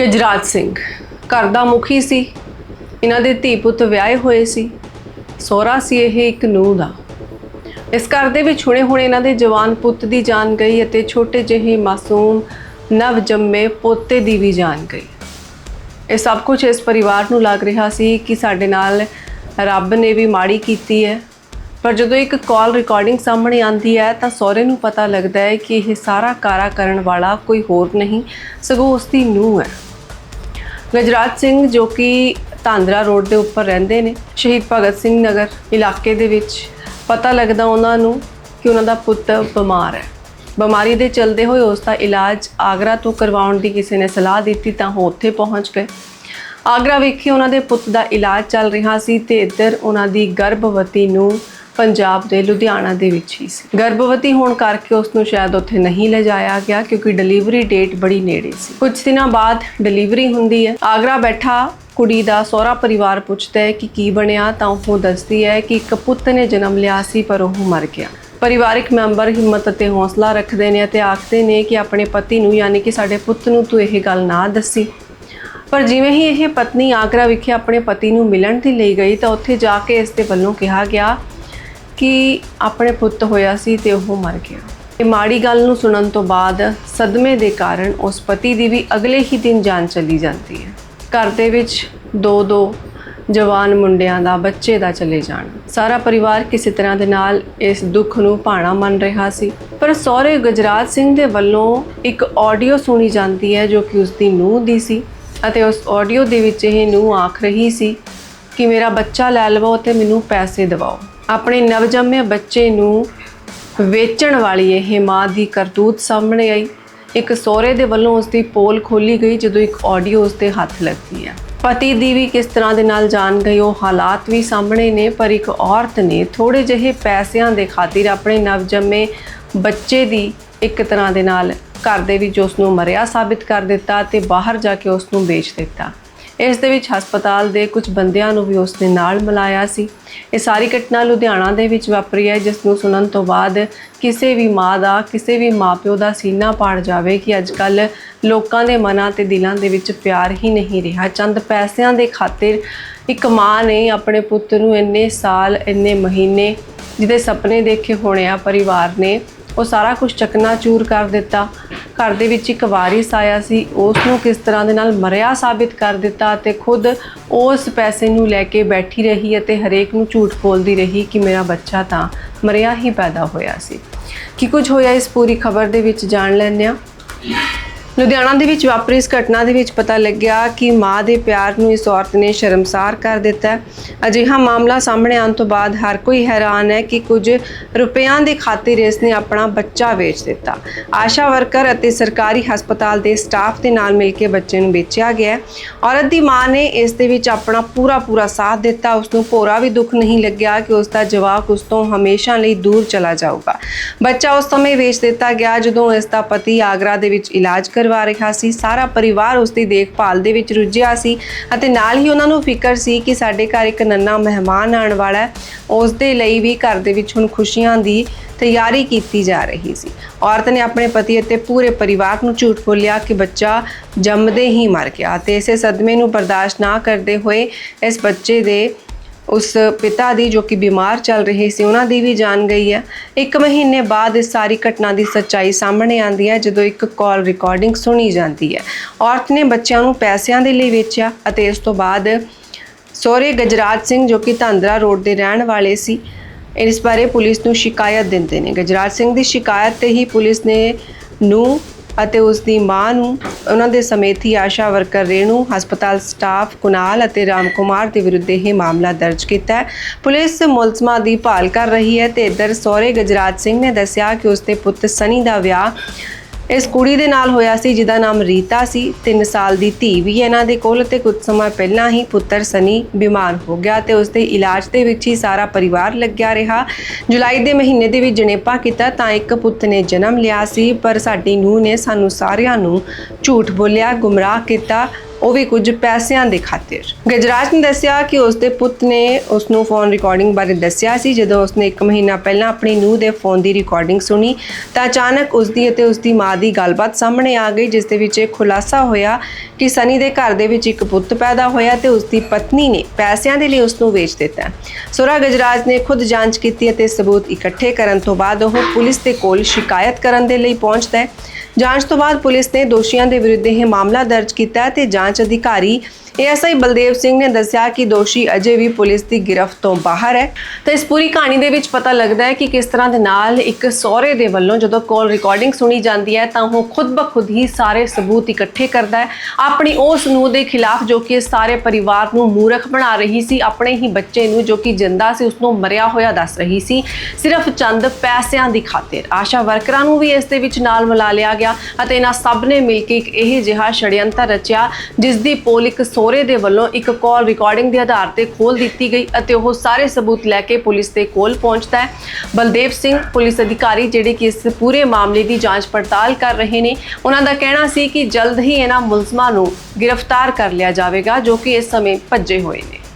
ਗਜਰਾਜ ਸਿੰਘ। ਘਰ ਦਾ ਮੁਖੀ ਸੀ। ਇਹਨਾਂ ਦੇ ਧੀ ਪੁੱਤ ਵਿਆਹੇ ਹੋਏ ਸੀ। ਸੋਹਰਾ ਸੀ ਇਹ ਇੱਕ ਨੂੰਹ ਦਾ। ਇਸ ਘਰ ਦੇ ਵਿੱਚ ਹੁਣੇ ਹੁਣੇ ਇਹਨਾਂ ਦੇ ਜਵਾਨ ਪੁੱਤ ਦੀ ਜਾਨ ਗਈ ਅਤੇ ਛੋਟੇ ਜਿਹੇ ਮਾਸੂਮ ਨਵ ਜੰਮੇ ਪੋਤੇ ਦੀ ਵੀ ਜਾਨ ਗਈ। ਇਹ ਸਭ ਕੁਝ ਇਸ ਪਰਿਵਾਰ ਨੂੰ ਲੱਗ ਰਿਹਾ ਸੀ ਕਿ ਸਾਡੇ ਨਾਲ ਰੱਬ ਨੇ ਵੀ ਮਾੜੀ ਕੀਤੀ ਹੈ। ਪਰ ਜਦੋਂ ਇੱਕ ਕਾਲ ਰਿਕਾਰਡਿੰਗ ਸਾਹਮਣੇ ਆਂਦੀ ਹੈ ਤਾਂ ਸਹੁਰੇ ਨੂੰ ਪਤਾ ਲੱਗਦਾ ਹੈ ਕਿ ਇਹ ਸਾਰਾ ਕਾਰਾ ਕਰਨ ਵਾਲਾ ਕੋਈ ਹੋਰ ਨਹੀਂ, ਸਗੋਂ ਉਸ ਦੀ ਨੂੰਹ ਹੈ। ਗਜਰਾਜ ਸਿੰਘ ਜੋ ਕਿ ਧਾਂਦਰਾ ਰੋਡ ਦੇ ਉੱਪਰ ਰਹਿੰਦੇ ਨੇ, ਸ਼ਹੀਦ ਭਗਤ ਸਿੰਘ ਨਗਰ ਇਲਾਕੇ ਦੇ ਵਿੱਚ, ਪਤਾ ਲੱਗਦਾ ਉਹਨਾਂ ਨੂੰ ਕਿ ਉਹਨਾਂ ਦਾ ਪੁੱਤ ਬਿਮਾਰ ਹੈ। ਬਿਮਾਰੀ ਦੇ ਚਲਦੇ ਹੋਏ ਉਸ ਦਾ ਇਲਾਜ ਆਗਰਾ ਤੋਂ ਕਰਵਾਉਣ ਦੀ ਕਿਸੇ ਨੇ ਸਲਾਹ ਦਿੱਤੀ ਤਾਂ ਉਹ ਉੱਥੇ ਪਹੁੰਚ ਗਏ। ਆਗਰਾ ਵਿਖੇ ਉਹਨਾਂ ਦੇ ਪੁੱਤ ਦਾ ਇਲਾਜ ਚੱਲ ਰਿਹਾ ਸੀ ਤੇ ਇੱਧਰ ਉਹਨਾਂ ਦੀ ਗਰਭਵਤੀ ਨੂੰ ਪੰਜਾਬ ਦੇ ਲੁਧਿਆਣਾ ਦੇ ਵਿੱਚ ਹੀ ਸੀ। ਗਰਭਵਤੀ ਹੋਣ ਕਰਕੇ ਉਸ ਨੂੰ ਸ਼ਾਇਦ ਉੱਥੇ ਨਹੀਂ ਲਿਜਾਇਆ ਗਿਆ ਕਿਉਂਕਿ ਡਿਲੀਵਰੀ ਡੇਟ ਬੜੀ ਨੇੜੇ ਸੀ। ਕੁਝ ਦਿਨਾਂ ਬਾਅਦ ਡਿਲੀਵਰੀ ਹੁੰਦੀ ਹੈ। ਆਗਰਾ ਬੈਠਾ ਕੁੜੀ ਦਾ ਸਹੁਰਾ ਪਰਿਵਾਰ ਪੁੱਛਦਾ ਹੈ ਕਿ ਕੀ ਬਣਿਆ ਤਾਂ ਉਹ ਦੱਸਦੀ ਹੈ ਕਿ ਇੱਕ ਪੁੱਤ ਨੇ ਜਨਮ ਲਿਆ ਸੀ ਪਰ ਉਹ ਮਰ ਗਿਆ। ਪਰਿਵਾਰਿਕ ਮੈਂਬਰ ਹਿੰਮਤ ਅਤੇ ਹੌਸਲਾ ਰੱਖਦੇ ਨੇ ਅਤੇ ਆਖਦੇ ਨੇ ਕਿ ਆਪਣੇ ਪਤੀ ਨੂੰ ਯਾਨੀ ਕਿ ਸਾਡੇ ਪੁੱਤ ਨੂੰ ਤੂੰ ਇਹ ਗੱਲ ਨਾ ਦੱਸੀ। ਪਰ ਜਿਵੇਂ ਹੀ ਇਹ ਪਤਨੀ ਆਗਰਾ ਵਿਖੇ ਆਪਣੇ ਪਤੀ ਨੂੰ ਮਿਲਣ ਦੀ ਲਈ ਗਈ ਤਾਂ ਉੱਥੇ ਜਾ ਕੇ ਇਸ ਦੇ ਵੱਲੋਂ ਕਿਹਾ ਗਿਆ ਕਿ ਆਪਣੇ ਪੁੱਤ ਹੋਇਆ ਸੀ ਤੇ ਉਹ ਮਰ ਗਿਆ। ਇਹ ਮਾੜੀ ਗੱਲ ਨੂੰ ਸੁਣਨ ਤੋਂ ਬਾਅਦ ਸਦਮੇ ਦੇ ਕਾਰਨ ਉਸ ਪਤੀ ਦੀ ਵੀ ਅਗਲੇ ਹੀ ਦਿਨ ਜਾਨ ਚਲੀ ਜਾਂਦੀ ਹੈ। ਘਰ ਦੇ ਵਿੱਚ ਦੋ ਦੋ ਜਵਾਨ ਮੁੰਡਿਆਂ ਦਾ, ਬੱਚੇ ਦਾ ਚਲੇ ਜਾਣ। ਸਾਰਾ ਪਰਿਵਾਰ ਕਿਸੇ ਤਰ੍ਹਾਂ ਦੇ ਨਾਲ ਇਸ ਦੁੱਖ ਨੂੰ ਭਾਣਾ ਮੰਨ ਰਿਹਾ ਸੀ। ਪਰ ਸਹੁਰੇ ਗਜਰਾਜ ਸਿੰਘ ਦੇ ਵੱਲੋਂ ਇੱਕ ਆਡੀਓ ਸੁਣੀ ਜਾਂਦੀ ਹੈ ਜੋ ਕਿ ਉਸ ਦੀ ਨੂੰਹ ਦੀ ਸੀ ਅਤੇ ਉਸ ਆਡੀਓ ਦੇ ਵਿੱਚ ਇਹ ਨੂੰਹ ਆਖ ਰਹੀ ਸੀ ਕਿ, ਮੇਰਾ ਬੱਚਾ ਲੈ ਲਵੋ ਤੇ ਮੈਨੂੰ ਪੈਸੇ ਦਿਵਾਓ। ਆਪਣੇ ਨਵਜੰਮੇ ਬੱਚੇ ਨੂੰ ਵੇਚਣ ਵਾਲੀ ਇਹ ਮਾਂ ਦੀ ਕਰਤੂਤ ਸਾਹਮਣੇ ਆਈ। ਇੱਕ ਸਹੁਰੇ ਦੇ ਵੱਲੋਂ ਉਸ ਦੀ ਪੋਲ ਖੋਲੀ ਗਈ ਜਦੋਂ ਇੱਕ ਆਡੀਓ ਉਸ ਦੇ ਹੱਥ ਲੱਗੀ ਹੈ। ਪਤੀ ਦੀ ਵੀ ਕਿਸ ਤਰ੍ਹਾਂ ਦੇ ਨਾਲ ਜਾਣ ਗਈ ਉਹ ਹਾਲਾਤ ਵੀ ਸਾਹਮਣੇ ਨੇ, ਪਰ ਇੱਕ ਔਰਤ ਨੇ ਥੋੜੇ ਜਿਹੇ ਪੈਸਿਆਂ ਦੇ ਖਾਤਰ ਆਪਣੇ ਨਵਜੰਮੇ ਬੱਚੇ ਦੀ ਇੱਕ ਤਰ੍ਹਾਂ ਦੇ ਨਾਲ ਘਰ ਦੇ ਵਿੱਚ ਉਸ ਨੂੰ ਮਰਿਆ ਸਾਬਿਤ ਕਰ ਦਿੱਤਾ ਤੇ ਬਾਹਰ ਜਾ ਕੇ ਉਸ ਨੂੰ ਵੇਚ ਦਿੱਤਾ। ਇਸ ਦੇ ਵਿੱਚ ਹਸਪਤਾਲ ਦੇ ਕੁਝ ਬੰਦਿਆਂ ਨੂੰ ਵੀ ਉਸ ਦੇ ਨਾਲ ਮਿਲਾਇਆ ਸੀ। ਇਹ ਸਾਰੀ ਘਟਨਾ ਲੁਧਿਆਣਾ ਦੇ ਵਿੱਚ ਵਾਪਰੀ ਹੈ, ਜਿਸ ਨੂੰ ਸੁਣਨ ਤੋਂ ਬਾਅਦ ਕਿਸੇ ਵੀ ਮਾਂ ਦਾ, ਕਿਸੇ ਵੀ ਮਾਪਿਓ ਦਾ ਸੀਨਾ ਪਾੜ ਜਾਵੇ ਕਿ ਅੱਜ ਕੱਲ ਲੋਕਾਂ ਦੇ ਮਨਾਂ ਤੇ ਦਿਲਾਂ ਦੇ ਵਿੱਚ ਪਿਆਰ ਹੀ ਨਹੀਂ ਰਿਹਾ। ਚੰਦ, ਪੈਸਿਆਂ ਦੇ ਖਾਤਰ ਇੱਕ ਮਾਂ ਨੇ ਆਪਣੇ ਪੁੱਤ ਨੂੰ ਇੰਨੇ ਸਾਲ, ਇੰਨੇ ਮਹੀਨੇ ਜਿਹਦੇ ਸੁਪਨੇ ਦੇਖੇ ਹੋਣੇ ਆ ਪਰਿਵਾਰ ਨੇ ਉਹ ਸਾਰਾ ਕੁਝ ਚਕਨਾਚੂਰ ਕਰ ਦਿੱਤਾ। ਘਰ ਦੇ ਵਿੱਚ ਇੱਕ ਵਾਰਿਸ ਆਇਆ ਸੀ। ਉਸ ਨੂੰ ਕਿਸ ਤਰ੍ਹਾਂ ਦੇ ਨਾਲ ਮਰਿਆ ਸਾਬਿਤ ਕਰ ਦਿੱਤਾ ਤੇ ਖੁਦ ਉਸ ਪੈਸੇ ਨੂੰ ਲੈ ਕੇ ਬੈਠੀ ਰਹੀ ਅਤੇ ਹਰੇਕ ਨੂੰ ਝੂਠ ਬੋਲਦੀ ਰਹੀ ਕਿ ਮੇਰਾ ਬੱਚਾ ਤਾਂ ਮਰਿਆ ਹੀ ਪੈਦਾ ਹੋਇਆ ਸੀ। ਕੀ ਕੁਝ ਹੋਇਆ ਇਸ ਪੂਰੀ ਖਬਰ ਦੇ ਵਿੱਚ ਜਾਣ ਲੈਂਦੇ ਹਾਂ। ਲੁਧਿਆਣਾ ਦੇ ਵਿੱਚ ਵਾਪਰੀ ਇਸ ਘਟਨਾ ਦੇ ਵਿੱਚ ਪਤਾ ਲੱਗਿਆ ਕਿ ਮਾਂ ਦੇ ਪਿਆਰ ਨੂੰ ਇਸ ਔਰਤ ਨੇ ਸ਼ਰਮਸਾਰ ਕਰ ਦਿੱਤਾ ਅਜਿਹਾ ਮਾਮਲਾ ਸਾਹਮਣੇ ਆਉਣ ਤੋਂ ਬਾਅਦ ਹਰ ਕੋਈ ਹੈਰਾਨ ਹੈ ਕਿ ਕੁਝ ਰੁਪਿਆਂ ਦੇ ਖਾਤਰ ਇਸ ਨੇ ਆਪਣਾ ਬੱਚਾ ਵੇਚ ਦਿੱਤਾ। ਆਸ਼ਾ ਵਰਕਰ ਅਤੇ ਸਰਕਾਰੀ ਹਸਪਤਾਲ ਦੇ ਸਟਾਫ ਦੇ ਨਾਲ ਮਿਲ ਕੇ ਬੱਚੇ ਨੂੰ ਵੇਚਿਆ ਗਿਆ ਔਰਤ ਦੀ ਮਾਂ ਨੇ ਇਸ ਦੇ ਵਿੱਚ ਆਪਣਾ ਪੂਰਾ ਪੂਰਾ ਸਾਥ ਦਿੱਤਾ। ਉਸ ਨੂੰ ਭੋਰਾ ਵੀ ਦੁੱਖ ਨਹੀਂ ਲੱਗਿਆ ਕਿ ਉਸ ਦਾ ਜਵਾਕ ਉਸ ਤੋਂ ਹਮੇਸ਼ਾ ਲਈ ਦੂਰ ਚਲਾ ਜਾਊਗਾ। ਬੱਚਾ ਉਸ ਸਮੇਂ ਵੇਚ ਦਿੱਤਾ ਗਿਆ ਜਦੋਂ ਇਸ ਦਾ ਪਤੀ ਆਗਰਾ ਦੇ ਵਿੱਚ ਇਲਾਜ ਕਰ ਕਰਵਾ ਰਿਹਾ ਸੀ, ਸਾਰਾ ਪਰਿਵਾਰ ਉਸ ਦੀ ਦੇਖਭਾਲ ਦੇ ਵਿੱਚ ਰੁੱਝਿਆ ਸੀ ਅਤੇ ਨਾਲ ਹੀ ਉਹਨਾਂ ਨੂੰ ਫਿਕਰ ਸੀ ਕਿ ਸਾਡੇ ਘਰ ਇੱਕ ਨੰਨਾ ਮਹਿਮਾਨ ਆਉਣ ਵਾਲਾ ਹੈ। ਉਸ ਦੇ ਲਈ ਵੀ ਘਰ ਦੇ ਵਿੱਚ ਹੁਣ ਖੁਸ਼ੀਆਂ ਦੀ ਤਿਆਰੀ ਕੀਤੀ ਜਾ ਰਹੀ ਸੀ। ਔਰਤ ਨੇ ਆਪਣੇ ਪਤੀ ਅਤੇ ਪੂਰੇ ਪਰਿਵਾਰ ਨੂੰ ਝੂਠ ਬੋਲਿਆ ਕਿ ਬੱਚਾ ਜੰਮਦੇ ਹੀ ਮਰ ਗਿਆ ਤੇ ਇਸੇ ਸਦਮੇ ਨੂੰ ਬਰਦਾਸ਼ਤ ਨਾ ਕਰਦੇ ਹੋਏ ਇਸ ਬੱਚੇ ਦੇ ਉਸ ਪਿਤਾ ਦੀ ਜੋ ਕਿ ਬਿਮਾਰ ਚੱਲ ਰਹੇ ਸੀ, ਉਹਨਾਂ ਦੀ ਵੀ ਜਾਨ ਗਈ ਹੈ। ਇੱਕ ਮਹੀਨੇ ਬਾਅਦ ਇਸ ਸਾਰੀ ਘਟਨਾ ਦੀ ਸੱਚਾਈ ਸਾਹਮਣੇ ਆਉਂਦੀ ਹੈ, ਜਦੋਂ ਇੱਕ ਕਾਲ ਰਿਕਾਰਡਿੰਗ ਸੁਣੀ ਜਾਂਦੀ ਹੈ। ਔਰਤ ਨੇ ਬੱਚਿਆਂ ਨੂੰ ਪੈਸਿਆਂ ਦੇ ਲਈ ਵੇਚਿਆ ਅਤੇ ਇਸ ਤੋਂ ਬਾਅਦ ਸਹੁਰੇ ਗਜਰਾਜ ਸਿੰਘ ਜੋ ਕਿ ਧੰਦਰਾ ਰੋਡ ਦੇ ਰਹਿਣ ਵਾਲੇ ਸੀ, ਇਸ ਬਾਰੇ ਪੁਲਿਸ ਨੂੰ ਸ਼ਿਕਾਇਤ ਦਿੰਦੇ ਨੇ। ਗਜਰਾਜ ਸਿੰਘ ਦੀ ਸ਼ਿਕਾਇਤ ਤੇ ਹੀ ਪੁਲਿਸ ਨੇ ਨੂੰ ਅਤੇ ਉਸ ਦੀ ਮਾਂ ਨੂੰ ਉਹਨਾਂ ਦੇ ਸਮੇਤ ਹੀ ਆਸ਼ਾ ਵਰਕਰ ਰੇਣੂ, ਹਸਪਤਾਲ ਸਟਾਫ, ਕੁਨਾਲ ਅਤੇ ਰਾਮ ਕੁਮਾਰ ਦੇ ਵਿਰੁੱਧ ਇਹ ਮਾਮਲਾ ਦਰਜ ਕੀਤਾ ਹੈ। ਪੁਲਿਸ ਮੁਲਜ਼ਮਾਂ ਦੀ ਭਾਲ ਕਰ ਰਹੀ ਹੈ ਤੇ ਇਧਰ ਸਹੁਰੇ ਗਜਰਾਜ ਸਿੰਘ ਨੇ ਦੱਸਿਆ ਕਿ ਉਸ ਦੇ ਪੁੱਤ ਸਨੀ ਦਾ ਵਿਆਹ ਇਸ ਕੁੜੀ ਦੇ ਨਾਲ ਹੋਇਆ ਸੀ, ਜਿਹਦਾ ਨਾਮ ਰੀਤਾ ਸੀ। 3 ਸਾਲ ਦੀ ਧੀ ਵੀ ਇਹਨਾਂ ਦੇ ਕੋਲ ਤੇ ਕੁਝ ਸਮਾਂ ਪਹਿਲਾਂ ਹੀ ਪੁੱਤਰ ਸਨੀ ਬਿਮਾਰ ਹੋ ਗਿਆ ਤੇ ਉਸ ਦੇ ਇਲਾਜ ਦੇ ਵਿੱਚ ਹੀ ਸਾਰਾ ਪਰਿਵਾਰ ਲੱਗਿਆ ਰਿਹਾ। ਜੁਲਾਈ ਦੇ ਮਹੀਨੇ ਦੇ ਵਿੱਚ ਜਣੇਪਾ ਕੀਤਾ ਤਾਂ ਇੱਕ ਪੁੱਤ ਨੇ ਜਨਮ ਲਿਆ ਸੀ, ਪਰ ਸਾਡੀ ਨੂੰਹ ਨੇ ਸਾਨੂੰ ਸਾਰਿਆਂ ਨੂੰ ਝੂਠ ਬੋਲਿਆ, ਗੁੰਮਰਾਹ ਕੀਤਾ। ਉਹ ਵੀ ਕੁਝ ਪੈਸਿਆਂ ਦੇ ਖਾਤਰ। ਗਜਰਾਜ ਨੇ ਦੱਸਿਆ ਕਿ ਉਸ ਦੇ ਪੁੱਤ ਨੇ ਉਸ ਨੂੰ ਫੋਨ ਰਿਕਾਰਡਿੰਗ ਬਾਰੇ ਦੱਸਿਆ ਸੀ। ਜਦੋਂ ਉਸਨੇ 1 ਮਹੀਨਾ ਪਹਿਲਾਂ ਆਪਣੀ ਨੂੰਹ ਦੇ ਫੋਨ ਦੀ ਰਿਕਾਰਡਿੰਗ ਸੁਣੀ, ਤਾਂ ਅਚਾਨਕ ਉਸ ਦੀ ਅਤੇ ਉਸ ਦੀ ਮਾਂ ਦੀ ਗੱਲਬਾਤ ਸਾਹਮਣੇ ਆ ਗਈ, ਜਿਸ ਦੇ ਵਿੱਚ ਇਹ ਖੁਲਾਸਾ ਹੋਇਆ ਕਿ ਸਨੀ ਦੇ ਘਰ ਦੇ ਵਿੱਚ ਇੱਕ ਪੁੱਤ ਪੈਦਾ ਹੋਇਆ ਤੇ ਉਸ ਦੀ ਪਤਨੀ ਨੇ ਪੈਸਿਆਂ ਦੇ ਲਈ ਉਸ ਨੂੰ ਵੇਚ ਦਿੱਤਾ। ਸੋਰਾ ਗਜਰਾਜ ਨੇ ਖੁਦ ਜਾਂਚ ਕੀਤੀ ਅਤੇ ਸਬੂਤ ਇਕੱਠੇ ਕਰਨ ਤੋਂ ਬਾਅਦ ਉਹ ਪੁਲਿਸ ਦੇ ਕੋਲ ਸ਼ਿਕਾਇਤ ਕਰਨ ਦੇ ਲਈ ਪਹੁੰਚਦਾ ਹੈ। ਜਾਂਚ ਤੋਂ ਬਾਅਦ ਪੁਲਿਸ ਨੇ ਦੋਸ਼ੀਆਂ ਦੇ ਵਿਰੁੱਧ ਇਹ ਮਾਮਲਾ ਦਰਜ ਕੀਤਾ ਹੈ ਤੇ ਜਾਂਚ ਅਧਿਕਾਰੀ ਏਐਸਆਈ ਬਲਦੇਵ ਸਿੰਘ ਨੇ ਦੱਸਿਆ ਕਿ ਦੋਸ਼ੀ ਅਜੇ ਵੀ ਪੁਲਿਸ ਦੀ ਗਿਰਫਤ ਤੋਂ ਬਾਹਰ ਹੈ। ਤਾਂ ਇਸ ਪੂਰੀ ਕਹਾਣੀ ਦੇ ਵਿੱਚ ਪਤਾ ਲੱਗਦਾ ਹੈ ਕਿ ਕਿਸ ਤਰ੍ਹਾਂ ਦੇ ਨਾਲ ਇੱਕ ਸਹੁਰੇ ਦੇ ਵੱਲੋਂ ਜਦੋਂ ਕਾਲ ਰਿਕਾਰਡਿੰਗ ਸੁਣੀ ਜਾਂਦੀ ਹੈ ਤਾਂ ਉਹ ਖੁਦ ਬਖੁਦ ਹੀ ਸਾਰੇ ਸਬੂਤ ਇਕੱਠੇ ਕਰਦਾ ਹੈ। ਆਪਣੀ ਉਸ ਨੂੰ ਦੇ ਖਿਲਾਫ ਜੋ ਕਿ ਸਾਰੇ ਪਰਿਵਾਰ ਨੂੰ ਮੂਰਖ ਬਣਾ ਰਹੀ ਸੀ, ਆਪਣੇ ਹੀ ਬੱਚੇ ਨੂੰ ਜੋ ਕਿ ਜਿੰਦਾ ਸੀ ਉਸ ਨੂੰ ਮਰਿਆ ਹੋਇਆ ਦੱਸ ਰਹੀ ਸੀ। ਸਿਰਫ ਚੰਦ ਪੈਸਿਆਂ ਦੀ ਖਾਤਰ। ਆਸ਼ਾ ਵਰਕਰਾਂ ਨੂੰ ਵੀ ਇਸ ਦੇ ਵਿੱਚ ਨਾਲ ਮਿਲਾ ਲਿਆ ਗਿਆ ਅਤੇ ਇਹਨਾਂ ਸਭ ਨੇ ਮਿਲ ਕੇ ਇੱਕ ਇਹ ਜਿਹਾ ਛੜਯੰਤਰ ਰਚਿਆ, ਜਿਸ ਦੀ ਪੋਲ ਇੱਕ ਸੋਰੇ ਦੇ ਵੱਲੋਂ ਇੱਕ ਕਾਲ ਰਿਕਾਰਡਿੰਗ ਦੇ ਆਧਾਰ ਤੇ ਖੋਲ ਦਿੱਤੀ ਗਈ ਅਤੇ ਉਹ ਸਾਰੇ ਸਬੂਤ ਲੈ ਕੇ ਪੁਲਿਸ ਦੇ ਕੋਲ ਪਹੁੰਚਦਾ ਹੈ। ਬਲਦੇਵ ਸਿੰਘ ਪੁਲਿਸ ਅਧਿਕਾਰੀ ਜਿਹੜੇ ਕਿ ਇਸ ਪੂਰੇ ਮਾਮਲੇ ਦੀ ਜਾਂਚ ਪੜਤਾਲ ਕਰ ਰਹੇ ਨੇ, ਉਹਨਾਂ ਦਾ ਕਹਿਣਾ ਸੀ ਕਿ ਜਲਦ ਹੀ ਇਹਨਾਂ ਮੁਲਜ਼ਮਾਂ ਨੂੰ ਗ੍ਰਿਫਤਾਰ ਕਰ ਲਿਆ ਜਾਵੇਗਾ, ਜੋ ਕਿ ਇਸ ਸਮੇਂ ਭੱਜੇ ਹੋਏ ਨੇ।